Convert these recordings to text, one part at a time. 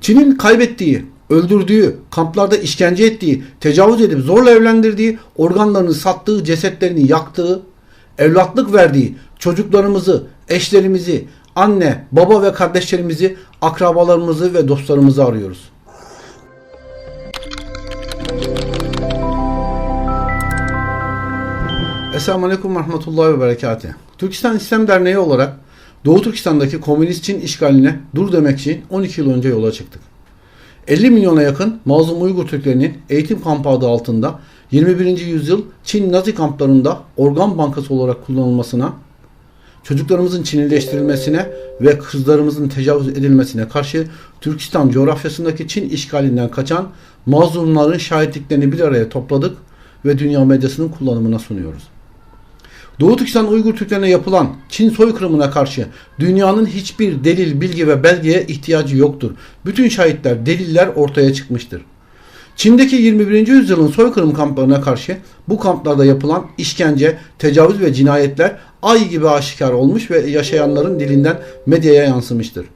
Çin'in kaybettiği, öldürdüğü, kamplarda işkence ettiği, tecavüz edip zorla evlendirdiği, organlarını sattığı, cesetlerini yaktığı, evlatlık verdiği, çocuklarımızı, eşlerimizi, anne, baba ve kardeşlerimizi, akrabalarımızı ve dostlarımızı arıyoruz. Esselamu Aleyküm ve Rahmetullahi ve Berekatuhu. Türkistan İslam Derneği olarak Doğu Türkistan'daki komünist Çin işgaline dur demek için 12 yıl önce yola çıktık. 50 milyona yakın mazlum Uygur Türklerinin eğitim kampı adı altında 21. yüzyıl Çin Nazi kamplarında organ bankası olarak kullanılmasına, çocuklarımızın Çinileştirilmesine ve kızlarımızın tecavüz edilmesine karşı Türkistan coğrafyasındaki Çin işgalinden kaçan mazlumların şahitliklerini bir araya topladık ve dünya medyasının kullanımına sunuyoruz. Doğu Türkistan Uygur Türklerine yapılan Çin soykırımına karşı dünyanın hiçbir delil, bilgi ve belgeye ihtiyacı yoktur. Bütün şahitler, deliller ortaya çıkmıştır. Çin'deki 21. yüzyılın soykırım kamplarına karşı bu kamplarda yapılan işkence, tecavüz ve cinayetler ay gibi aşikar olmuş ve yaşayanların dilinden medyaya yansımıştır.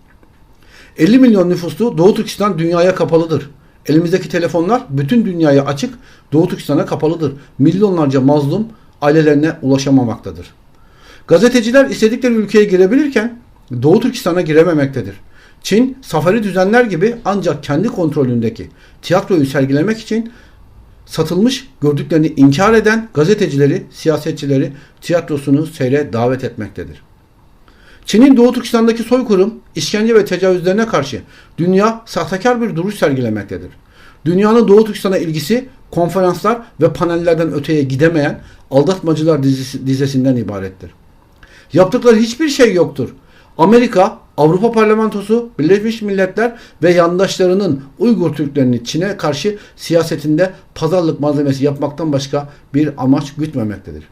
50 milyon nüfuslu Doğu Türkistan dünyaya kapalıdır. Elimizdeki telefonlar bütün dünyaya açık, Doğu Türkistan'a kapalıdır. Milyonlarca mazlum ailelerine ulaşamamaktadır. Gazeteciler istedikleri ülkeye girebilirken Doğu Türkistan'a girememektedir. Çin safari düzenler gibi ancak kendi kontrolündeki tiyatroyu sergilemek için satılmış gördüklerini inkar eden gazetecileri, siyasetçileri tiyatrosunu seyre davet etmektedir. Çin'in Doğu Türkistan'daki soykırım, işkence ve tecavüzlerine karşı dünya sahtekar bir duruş sergilemektedir. Dünyanın Doğu Türkistan'a ilgisi konferanslar ve panellerden öteye gidemeyen aldatmacılar dizisi, dizesinden ibarettir. Yaptıkları hiçbir şey yoktur. Amerika, Avrupa Parlamentosu, Birleşmiş Milletler ve yandaşlarının Uygur Türklerini Çin'e karşı siyasetinde pazarlık malzemesi yapmaktan başka bir amaç gütmemektedir.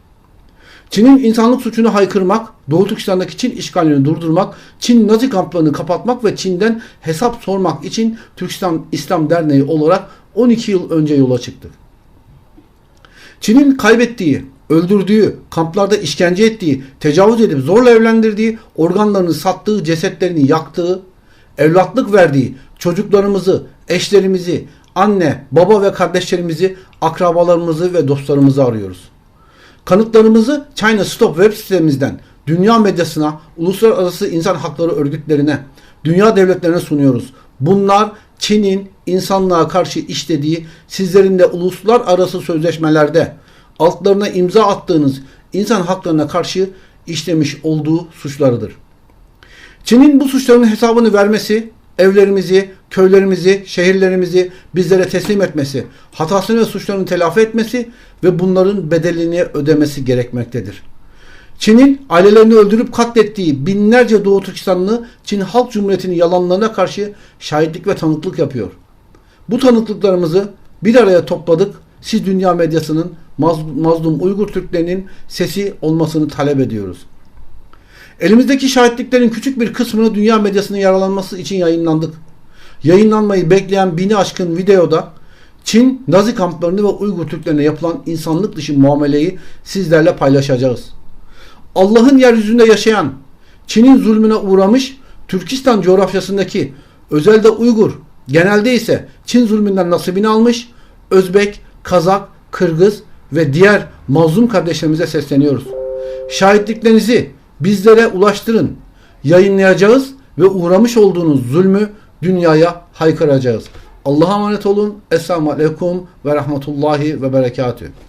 Çin'in insanlık suçunu haykırmak, Doğu Türkistan'daki Çin işgalini durdurmak, Çin Nazi kamplarını kapatmak ve Çin'den hesap sormak için Türkistan İslam Derneği olarak 12 yıl önce yola çıktık. Çin'in kaybettiği, öldürdüğü, kamplarda işkence ettiği, tecavüz edip zorla evlendirdiği, organlarını sattığı, cesetlerini yaktığı, evlatlık verdiği, çocuklarımızı, eşlerimizi, anne, baba ve kardeşlerimizi, akrabalarımızı ve dostlarımızı arıyoruz. Kanıtlarımızı China Stop web sitemizden dünya medyasına, uluslararası insan hakları örgütlerine, dünya devletlerine sunuyoruz. Bunlar Çin'in insanlığa karşı işlediği sizlerin de uluslararası sözleşmelerde altlarına imza attığınız insan haklarına karşı işlemiş olduğu suçlarıdır. Çin'in bu suçların hesabını vermesi, evlerimizi, köylerimizi, şehirlerimizi bizlere teslim etmesi, hatasını ve suçlarını telafi etmesi ve bunların bedelini ödemesi gerekmektedir. Çin'in ailelerini öldürüp katlettiği binlerce Doğu Türkistanlı Çin Halk Cumhuriyeti'nin yalanlarına karşı şahitlik ve tanıklık yapıyor. Bu tanıklıklarımızı bir araya topladık. Siz dünya medyasının mazlum Uygur Türklerinin sesi olmasını talep ediyoruz. Elimizdeki şahitliklerin küçük bir kısmını dünya medyasının yaralanması için yayınlandık. Yayınlanmayı bekleyen bini aşkın videoda Çin Nazi kamplarını ve Uygur Türklerine yapılan insanlık dışı muameleyi sizlerle paylaşacağız. Allah'ın yeryüzünde yaşayan, Çin'in zulmüne uğramış Türkistan coğrafyasındaki özelde Uygur, genelde ise Çin zulmünden nasibini almış Özbek, Kazak, Kırgız ve diğer mazlum kardeşlerimize sesleniyoruz. Şahitliklerinizi bizlere ulaştırın. Yayınlayacağız ve uğramış olduğunuz zulmü dünyaya haykıracağız. Allah'a emanet olun. Esselamu Aleyküm ve Rahmetullahi ve Berekatühü.